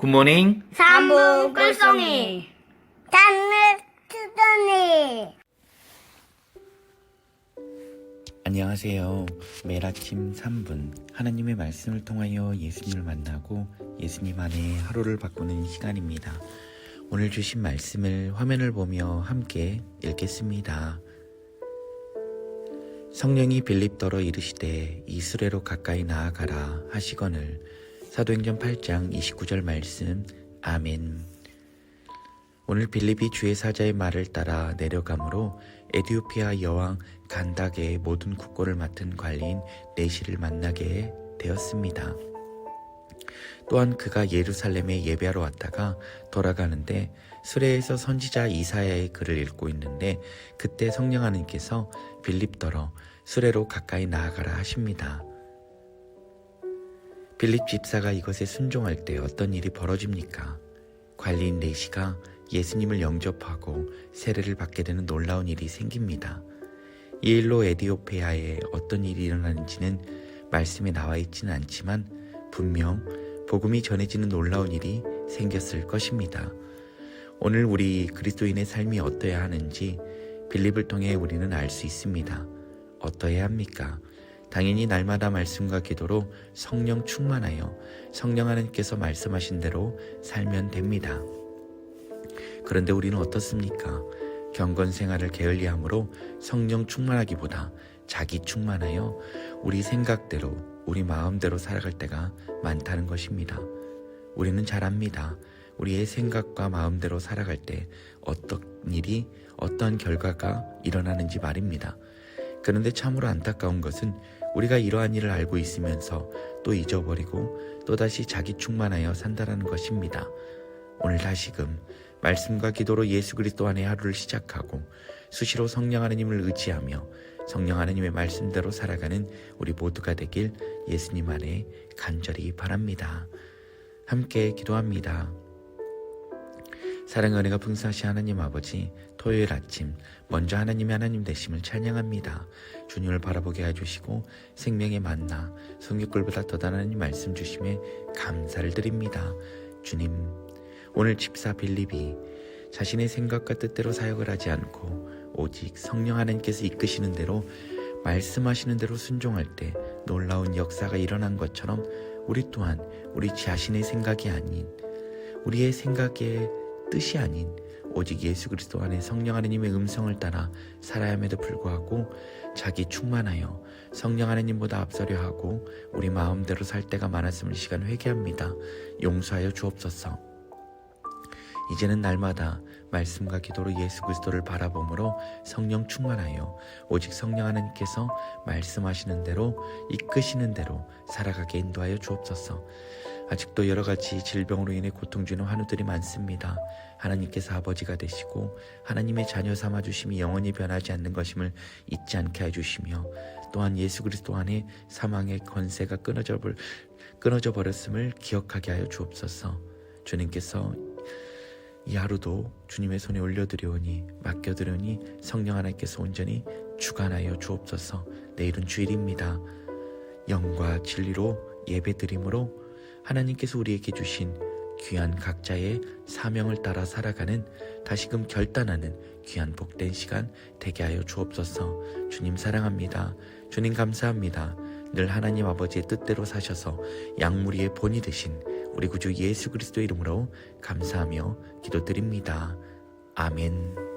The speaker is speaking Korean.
굿모닝. 삼부 꿀송이 단물 투don이 안녕하세요. 매일 아침 3분 하나님의 말씀을 통하여 예수님을 만나고 예수님 안에 하루를 바꾸는 시간입니다. 오늘 주신 말씀을 화면을 보며 함께 읽겠습니다. 성령이 빌립더러 이르시되 이스레로 가까이 나아가라 하시거늘 사도행전 8장 29절 말씀 아멘. 오늘 빌립이 주의 사자의 말을 따라 내려가므로 에디오피아 여왕 간닥의 모든 국고를 맡은 관리인 네시를 만나게 되었습니다. 또한 그가 예루살렘에 예배하러 왔다가 돌아가는데 수레에서 선지자 이사야의 글을 읽고 있는데 그때 성령 하나님께서 빌립더러 수레로 가까이 나아가라 하십니다. 빌립 집사가 이것에 순종할 때 어떤 일이 벌어집니까? 관리인 네시가 예수님을 영접하고 세례를 받게 되는 놀라운 일이 생깁니다. 이 일로 에디오페아에 어떤 일이 일어나는지는 말씀에 나와 있지는 않지만 분명 복음이 전해지는 놀라운 일이 생겼을 것입니다. 오늘 우리 그리스도인의 삶이 어떠해야 하는지 빌립을 통해 우리는 알 수 있습니다. 어떠해야 합니까? 당연히 날마다 말씀과 기도로 성령 충만하여 성령 하나님께서 말씀하신 대로 살면 됩니다. 그런데 우리는 어떻습니까? 경건 생활을 게을리함으로 성령 충만하기보다 자기 충만하여 우리 생각대로 우리 마음대로 살아갈 때가 많다는 것입니다. 우리는 잘 압니다. 우리의 생각과 마음대로 살아갈 때 어떤 일이 어떤 결과가 일어나는지 말입니다. 그런데 참으로 안타까운 것은 우리가 이러한 일을 알고 있으면서 또 잊어버리고 또다시 자기 충만하여 산다라는 것입니다. 오늘 다시금 말씀과 기도로 예수 그리스도 안에 하루를 시작하고 수시로 성령 하나님을 의지하며 성령 하나님의 말씀대로 살아가는 우리 모두가 되길 예수님 안에 간절히 바랍니다. 함께 기도합니다. 사랑의 은혜가 풍성하신 하나님 아버지 토요일 아침 먼저 하나님의 하나님 되심을 찬양합니다. 주님을 바라보게 해주시고 생명의 만나 성육글보다 더 단한 말씀 주심에 감사를 드립니다. 주님 오늘 집사 빌립이 자신의 생각과 뜻대로 사역을 하지 않고 오직 성령 하나님께서 이끄시는 대로 말씀하시는 대로 순종할 때 놀라운 역사가 일어난 것처럼 우리 또한 우리 자신의 생각이 아닌 우리의 생각의 뜻이 아닌 오직 예수 그리스도 안에 성령 하나님의 음성을 따라 살아야 함에도 불구하고 자기 충만하여 성령 하나님보다 앞서려 하고 우리 마음대로 살 때가 많았음을 시간 회개합니다. 용서하여 주옵소서. 이제는 날마다 말씀과 기도로 예수 그리스도를 바라봄으로 성령 충만하여 오직 성령 하나님께서 말씀하시는 대로 이끄시는 대로 살아가게 인도하여 주옵소서. 아직도 여러 가지 질병으로 인해 고통 주는 환우들이 많습니다. 하나님께서 아버지가 되시고 하나님의 자녀 삼아 주심이 영원히 변하지 않는 것임을 잊지 않게 해 주시며 또한 예수 그리스도 안에 사망의 권세가 끊어져 버렸음을 기억하게 하여 주옵소서. 주님께서 이 하루도 주님의 손에 올려드리오니 맡겨드리오니 성령 하나님께서 온전히 주관하여 주옵소서. 내일은 주일입니다. 영과 진리로 예배드림으로 하나님께서 우리에게 주신 귀한 각자의 사명을 따라 살아가는 다시금 결단하는 귀한 복된 시간 되게 하여 주옵소서. 주님 사랑합니다. 주님 감사합니다. 늘 하나님 아버지의 뜻대로 사셔서 양무리의 본이 되신 우리 구주 예수 그리스도 이름으로 감사하며 기도드립니다. 아멘.